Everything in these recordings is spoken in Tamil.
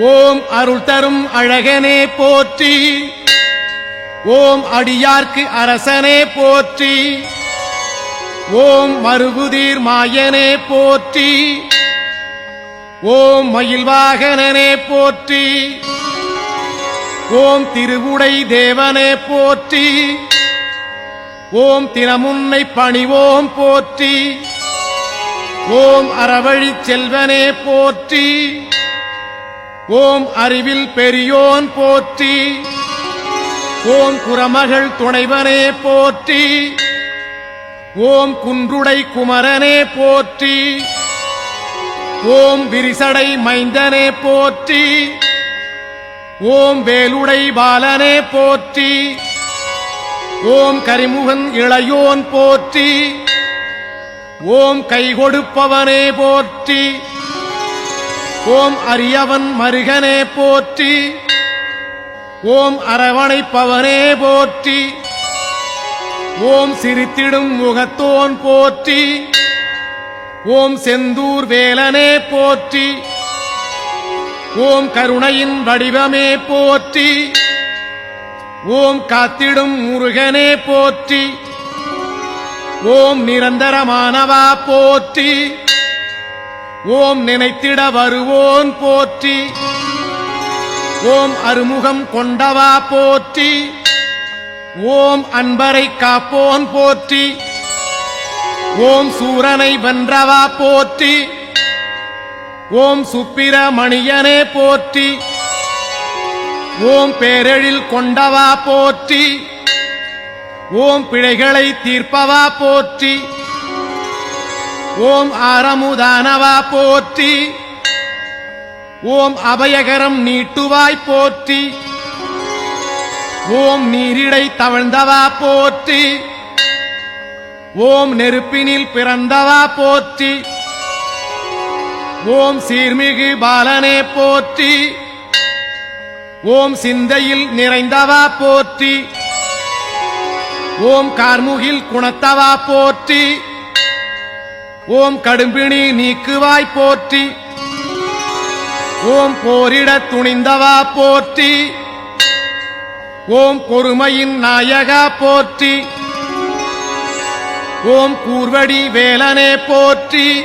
ஓம் அருள் தரும் அழகனே போற்றி. ஓம் அடியார்க்கு அரசனே போற்றி. ஓம் மறுபுதீர் மாயனே போற்றி. ஓம் மயில்வாகனே போற்றி. ஓம் திருவுடை தேவனே போற்றி. ஓம் தினமுன்னை பணிவோம் போற்றி. ஓம் அறவழி செல்வனே போற்றி. ஓம் அறிவில் பெரியோன் போற்றி. ஓம் குரமகள் துணைவனே போற்றி. ஓம் குன்றுடை குமரனே போற்றி. ஓம் விரிசடை மைந்தனே போற்றி. ஓம் வேலுடை பாலனே போற்றி. ஓம் கரிமுகன் இளையோன் போற்றி. ஓம் கை கொடுப்பவனே போற்றி. ஓம் அரியவன் மருகனே போற்றி. ஓம் அரவணைப்பவனே போற்றி. ஓம் சிரித்திடும் முகத்தோன் போற்றி. ஓம் செந்தூர் வேலனே போற்றி. ஓம் கருணையின் வடிவமே போற்றி. ஓம் காத்திடும் முருகனே போற்றி. ஓம் நிரந்தரமானவா போற்றி. ஓம் நினைத்திட வருவோன் போற்றி. ஓம் அருமுகம் கொண்டவா போற்றி. ஓம் அன்பரை காப்போன் போற்றி. ஓம் சூரனை வென்றவா போற்றி. ஓம் சுப்பிரமணியனே போற்றி. ஓம் பேரெழில் கொண்டவா போற்றி. ஓம் பிழைகளை தீர்ப்பவா போற்றி. ஓம் அறமுதானவா போற்றி. ஓம் அபயகரம் நீட்டுவாய் போற்றி. ஓம் நீரிடை தவழ்ந்தவா போற்றி. ஓம் நெருப்பினில் பிறந்தவா போற்றி. ஓம் சீர்மிகு பாலனே போற்றி. ஓம் சிந்தையில் நிறைந்தவா போற்றி. ஓம் கார்முகில் குணத்தவா போற்றி. ஓம் கடும்பிணி நீக்குவாய் போற்றி. ஓம் போரிட துணிந்தவா போற்றி. ஓம் பொறுமையின் நாயகா போற்றி. ஓம் கூர்வடி வேலனே போற்றி.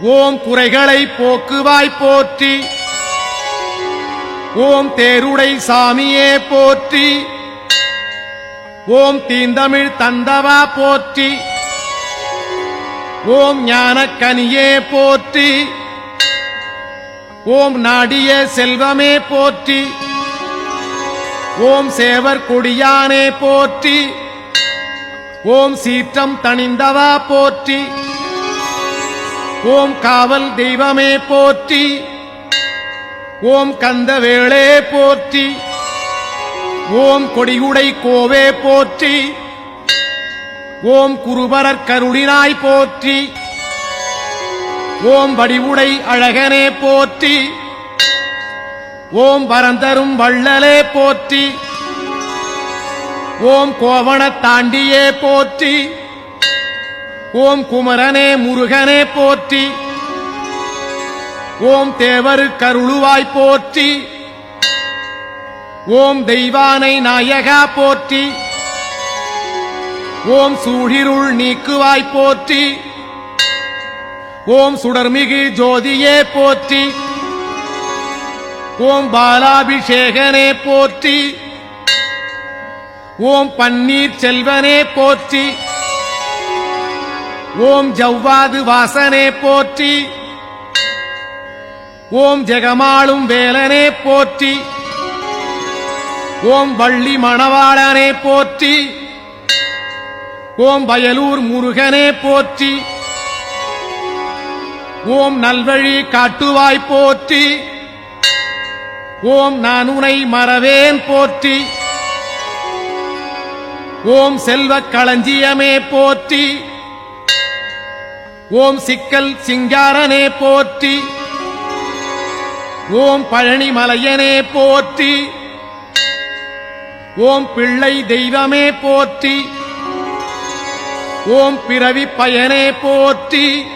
ஓம் குறைகளை போக்குவாய் போற்றி. ஓம் தேருடை சாமியே போற்றி. ஓம் தீந்தமிழ் தந்தவா போற்றி. ஓம் ஞானக்கனியே போற்றி. ஓம் நாடிய செல்வமே போற்றி. ஓம் சேவர் கொடியானே போற்றி. ஓம் சீற்றம் தணிந்தவா போற்றி. ஓம் காவல் தெய்வமே போற்றி. ஓம் கந்தவேளே போற்றி. ஓம் கொடியுடை கோவே போற்றி. ஓம் குருபரர் கருளினாய் போற்றி. ஓம் வடிவுடை அழகனே போற்றி. ஓம் வரந்தரும் வள்ளலே போற்றி. ஓம் கோவணத் தாண்டியே போற்றி. ஓம் குமரனே முருகனே போற்றி. ஓம் தேவரு கருளுவாய் போற்றி. ஓம் தெய்வானை நாயகா போற்றி. ஓம் சூழிருள் நீக்குவாய் போற்றி. ஓம் சுடர்மிகு ஜோதியே போற்றி. ஓம் பாலாபிஷேகனே போற்றி. ஓம் பன்னீர் செல்வனே போற்றி. ஓம் ஜவ்வாது வாசனே போற்றி. ஓம் ஜெகமாளும் வேலனே போற்றி. ஓம் வள்ளி மணவாளனே போற்றி. ஓம் வயலூர் முருகனே போற்றி. ஓம் நல்வழி காட்டுவாய் போற்றி. ஓம் நான் உனை மறவேன் போற்றி. ஓம் செல்வக் களஞ்சியமே போற்றி. ஓம் சிக்கல் சிங்காரனே போற்றி. ஓம் பழனிமலையனே போற்றி. ஓம் பிள்ளை தெய்வமே போற்றி. ஓம் பிறவி பயனே போற்றி.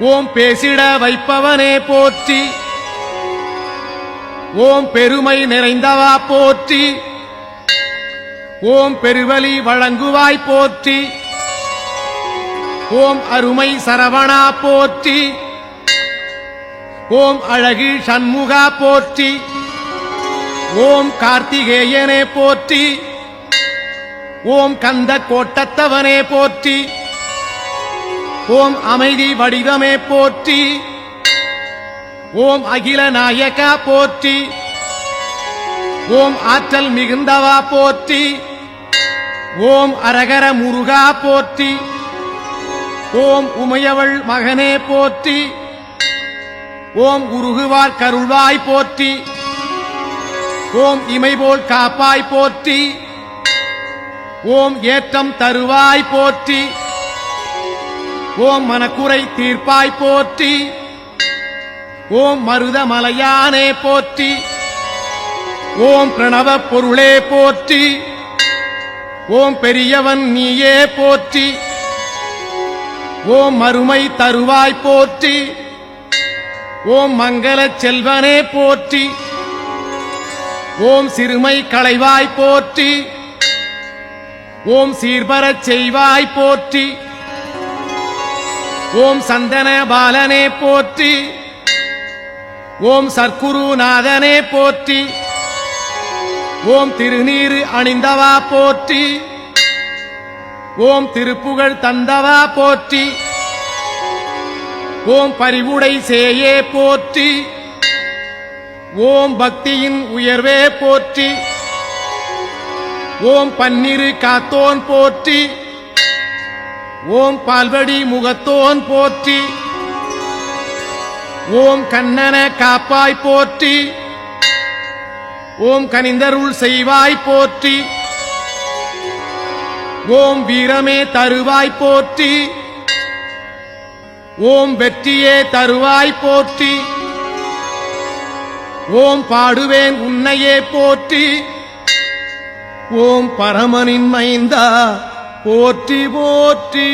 ஓம் பேசிட வைப்பவனே போற்றி. ஓம் பெருமை நிறைந்தவா போற்றி. ஓம் பெருவலி வழங்குவாய் போற்றி. ஓம் அருமை சரவணா போற்றி. ஓம் அழகு சண்முகா போற்றி. ஓம் கார்த்திகேயனே போற்றி. ஓம் கந்த கோட்டத்தவனே போற்றி. ஓம் அமைதி வடிவமே போற்றி. ஓம் அகில நாயகா போற்றி. ஓம் ஆற்றல் மிகுந்தவா போற்றி. ஓம் அரகர முருகா போற்றி. ஓம் உமையவள் மகனே போற்றி. ஓம் உருகுவார் கருள்வாய் போற்றி. ஓம் இமைபோல் காப்பாய் போற்றி. ஓம் ஏற்றம் தருவாய் போற்றி. ஓம் மனக்குறை தீர்ப்பாய் போற்றி. ஓம் மருதமலையானே போற்றி. ஓம் பிரணவ பொருளே போற்றி. ஓம் பெரியவன் நீயே போற்றி. ஓம் மறுமை தருவாய் போற்றி. ஓம் மங்கள செல்வனே போற்றி. ஓம் சிறுமை களைவாய் போற்றி. ஓம் சீர்பரச் செய்வாய் போற்றி. ஓம் சந்தன பாலனே போற்றி. ஓம் சர்க்குருநாதனே போற்றி. ஓம் திருநீரு அணிந்தவா போற்றி. ஓம் திருப்புகழ் தந்தவா போற்றி. ஓம் பரிவுடை சேயே போற்றி. ஓம் பக்தியின் உயர்வே போற்றி. ஓம் பன்னிரு காத்தோன் போற்றி. ஓம் பால்வடி முகத்தோன் போற்றி. ஓம் கண்ணன காப்பாய் போற்றி. ஓம் கனிந்தருள் செய்வாய் போற்றி. ஓம் வீரமே தருவாய் போற்றி. ஓம் வெற்றியே தருவாய் போற்றி. ஓம் பாடுவேன் உன்னையே போற்றி. ஓம் பரமனின் மைந்தா போற்றி போற்றி.